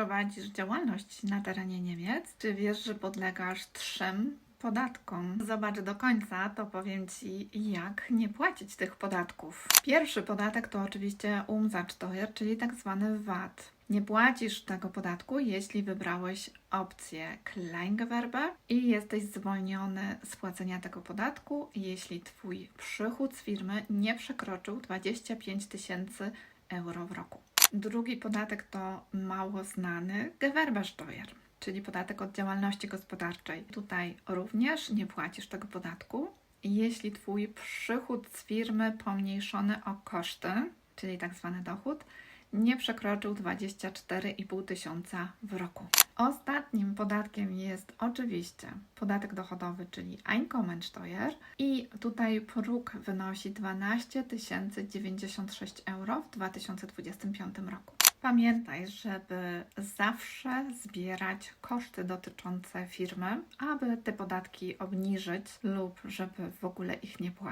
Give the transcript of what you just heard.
prowadzisz działalność na terenie Niemiec, czy wiesz, że podlegasz trzem podatkom? Zobacz do końca, to powiem Ci, jak nie płacić tych podatków. Pierwszy podatek to oczywiście Umsatzsteuer, czyli tak zwany VAT. Nie płacisz tego podatku, jeśli wybrałeś opcję Kleingewerbe i jesteś zwolniony z płacenia tego podatku, jeśli Twój przychód z firmy nie przekroczył 25 tysięcy euro w roku. Drugi podatek to mało znany Gewerbesteuer, czyli podatek od działalności gospodarczej. Tutaj również nie płacisz tego podatku, jeśli Twój przychód z firmy pomniejszony o koszty, czyli tak zwany dochód, nie przekroczył 24,5 tysiąca w roku. Ostatnim podatkiem jest oczywiście podatek dochodowy, czyli Einkommensteuer i tutaj próg wynosi 12 096 euro w 2025 roku. Pamiętaj, żeby zawsze zbierać koszty dotyczące firmy, aby te podatki obniżyć lub żeby w ogóle ich nie płacić.